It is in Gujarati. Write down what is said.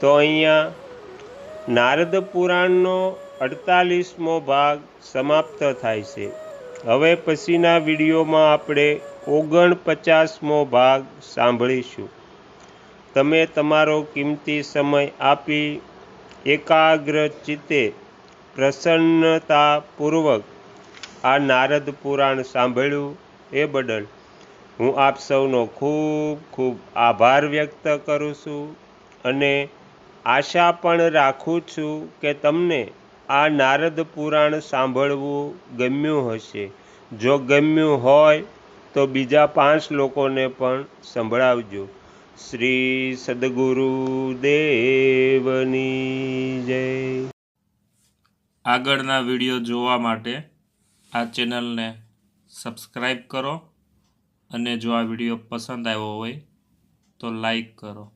તો અહીંયા નારદ પુરાણનો અડતાલીસમો ભાગ સમાપ્ત થાય છે. હવે પછીના વિડીયોમાં આપણે ઓગણપચાસમો ભાગ સાંભળીશું. તમે તમારો કિંમતી સમય આપી એકાગ્ર ચિત્તે પ્રસન્નતાપૂર્વક આ નારદ પુરાણ સાંભળ્યું એ બદલ હું આપ સૌનો ખૂબ ખૂબ આભાર વ્યક્ત કરું છું અને આશા પણ રાખું છું કે તમને આ નારદ પુરાણ સાંભળવું ગમ્યું હશે. જો ગમ્યું હોય તો બીજા પાંચ લોકોને પણ સંભળાવજો. શ્રી સદગુરુ દેવની જય. આગળના વીડિયો જોવા માટે આ ચેનલને સબસ્ક્રાઈબ કરો અને જો આ વીડિયો પસંદ આવ્યો હોય તો લાઈક કરો.